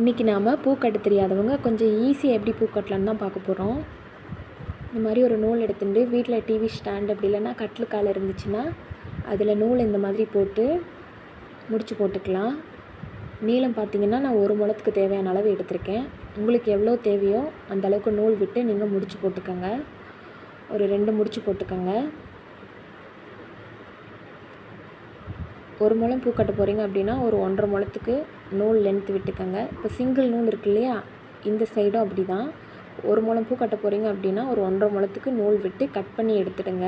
இன்றைக்கி நாம் பூ கட்ட தெரியாதவங்க கொஞ்சம் ஈஸியாக எப்படி பூ கட்டலான்னு தான் பார்க்க போகிறோம் இந்த மாதிரி ஒரு நூல் எடுத்துட்டு வீட்டில் டிவி ஸ்டாண்ட் அப்படி இல்லைன்னா கட்டில் கால் இருந்துச்சுன்னா அதில் நூல் இந்த மாதிரி போட்டு முடிச்சு போட்டுக்கலாம். நீளம் பார்த்தீங்கன்னா நான் ஒரு முழத்துக்கு தேவையான அளவு எடுத்திருக்கேன். உங்களுக்கு எவ்வளோ தேவையோ அந்த அளவுக்கு நூல் விட்டு நீங்கள் முடிச்சு போட்டுக்கோங்க. ஒரு ரெண்டு முடிச்சு போட்டுக்கோங்க. ஒரு முழம் பூ கட்ட போகிறீங்க அப்படின்னா ஒரு ஒன்றரை முழத்துக்கு நூல் லென்த் விட்டுக்கோங்க. இப்போ சிங்கிள் நூல் இருக்கு இல்லையா? இந்த சைடும் அப்படி தான் ஒரு முழம் பூ கட்ட போகிறீங்க அப்படின்னா ஒரு ஒன்றரை முழத்துக்கு நூல் விட்டு கட் பண்ணி எடுத்துடுங்க.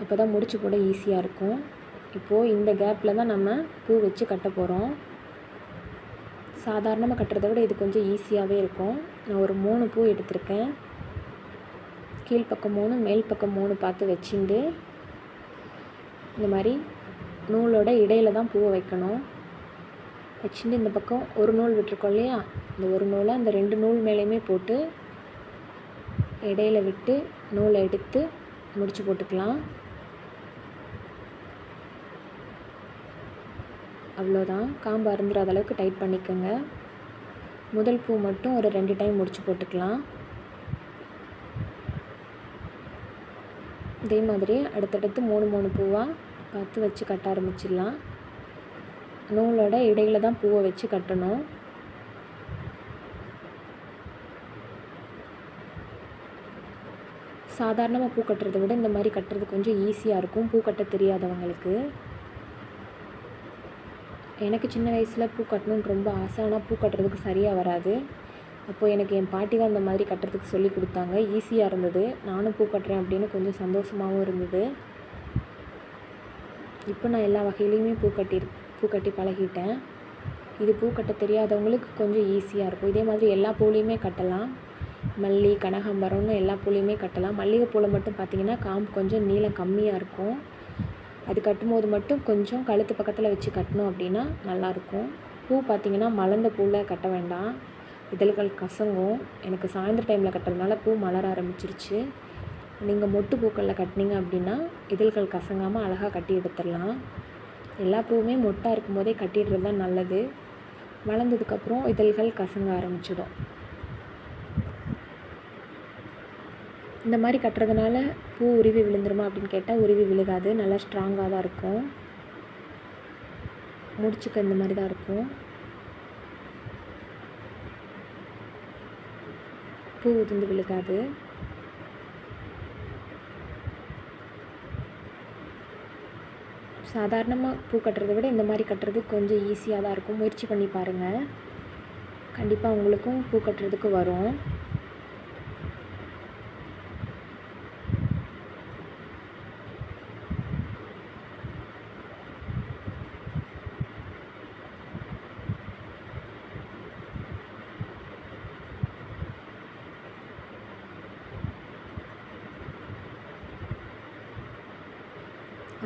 அப்போ தான் முடிச்சு போட ஈஸியாக இருக்கும். இப்போது இந்த கேப்பில் தான் நம்ம பூ வச்சு கட்ட போகிறோம் சாதாரணமாக கட்டுறத விட இது கொஞ்சம் ஈஸியாகவே இருக்கும். நான் ஒரு மூணு பூ எடுத்திருக்கேன். கீழ்ப்பக்கம் மூணு மேல் பக்கம் மூணு பார்த்து வச்சுண்டு இந்த மாதிரி நூலோட இடையில தான் பூவை வைக்கணும். வச்சுட்டு இந்த பக்கம் ஒரு நூல் விட்டுருக்கோம் இல்லையா? இந்த ஒரு நூலை அந்த ரெண்டு நூல் மேலேயுமே போட்டு இடையில விட்டு நூலை எடுத்து முடிச்சு போட்டுக்கலாம். அவ்வளோதான். காம்பு அருந்துடாத அளவுக்கு டைட் பண்ணிக்கோங்க. முதல் பூ மட்டும் ஒரு ரெண்டு டைம் முடிச்சு போட்டுக்கலாம். இதே மாதிரி அடுத்தடுத்து மூணு மூணு பூவாக பார்த்து வச்சு கட்ட ஆரம்பிச்சிடலாம். நூலோட இடையில தான் பூவை வச்சு கட்டணும். சாதாரணமாக பூ கட்டுறதை விட இந்த மாதிரி கட்டுறது கொஞ்சம் ஈஸியாக இருக்கும். பூ கட்ட தெரியாதவங்களுக்கு. எனக்கு சின்ன வயசில் பூ கட்டணுன்னு ரொம்ப ஆசை. ஆனால் பூ கட்டுறதுக்கு சரியாக வராது. அப்போது எனக்கு என் பாட்டி தான் இந்த மாதிரி கட்டுறதுக்கு சொல்லி கொடுத்தாங்க. ஈஸியாக இருந்தது. நானும் பூ கட்டுறேன் அப்படின்னு கொஞ்சம் சந்தோஷமாகவும் இருந்தது. இப்போ நான் எல்லா வகையிலையுமே பூ கட்டி பூ கட்டி பழகிட்டேன். இது பூ கட்ட தெரியாதவங்களுக்கு கொஞ்சம் ஈஸியாக இருக்கும். இதே மாதிரி எல்லா பூலையுமே கட்டலாம். மல்லி கனகாம்பரம்னு எல்லா பூலையுமே கட்டலாம். மல்லிகைப்பூவில் மட்டும் பார்த்திங்கன்னா காம்பு கொஞ்சம் நீளம் கம்மியாக இருக்கும். அது கட்டும்போது மட்டும் கொஞ்சம் கழுத்து பக்கத்தில் வச்சு கட்டணும் அப்படின்னா நல்லாயிருக்கும் பூ பார்த்திங்கன்னா மலர்ந்த பூவில் கட்ட வேண்டாம். இதழ்கள் கசங்கும். எனக்கு சாயந்தர டைமில் கட்டுறதுனால பூ மலர ஆரம்பிச்சிருச்சு. நீங்கள் மொட்டு பூக்களில் கட்டினீங்க அப்படின்னா இதழ்கள் கசங்காமல் அழகாக கட்டி எடுத்துடலாம். எல்லா பூவுமே மொட்டாக இருக்கும்போதே கட்டிடுறது தான் நல்லது. வளர்ந்ததுக்கப்புறம் இதழ்கள் கசங்க ஆரம்பிச்சிடும். இந்த மாதிரி கட்டுறதுனால பூ உருவி விழுந்துருமா அப்படின்னு கேட்டால் உருவி விழுகாது. நல்லா ஸ்ட்ராங்காக தான் இருக்கும். முடிச்சுக்க இந்த மாதிரி தான் இருக்கும். பூ உதிர்ந்து விழுகாது. சாதாரணமாக பூ கட்டுறதை விட இந்த மாதிரி கட்டுறது கொஞ்சம் ஈஸியாக தான் இருக்கும். முயற்சி பண்ணி பாருங்கள் கண்டிப்பாக உங்களுக்கும் பூ கட்டுறதுக்கு வரும்.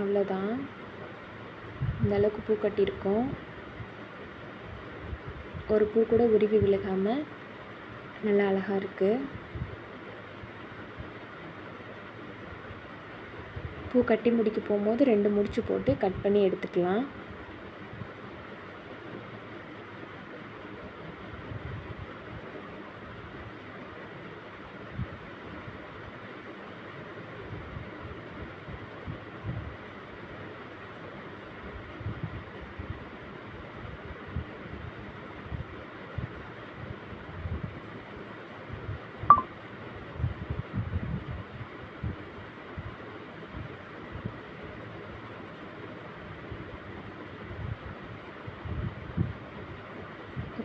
அவ்வளோதான் இந்தளவுக்கு பூ கட்டியிருக்கோம். ஒரு பூ கூட உருவி விழுகாமல் நல்லா அழகாக இருக்குது பூ கட்டி முடிக்க போகும்போது ரெண்டு முடிச்சு போட்டு கட் பண்ணி எடுத்துக்கலாம்.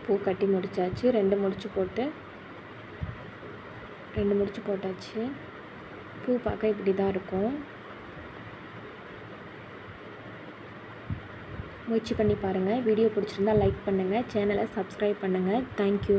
பூ கட்டி முடித்தாச்சு ரெண்டு முடிச்சு போட்டு ரெண்டு முடிச்சு போட்டாச்சு. பூ பார்க்க இப்படி தான் இருக்கும். முயற்சி பண்ணி பாருங்கள் வீடியோ பிடிச்சிருந்தா லைக் பண்ணுங்கள் சேனலை சப்ஸ்கிரைப் பண்ணுங்கள் தேங்க்யூ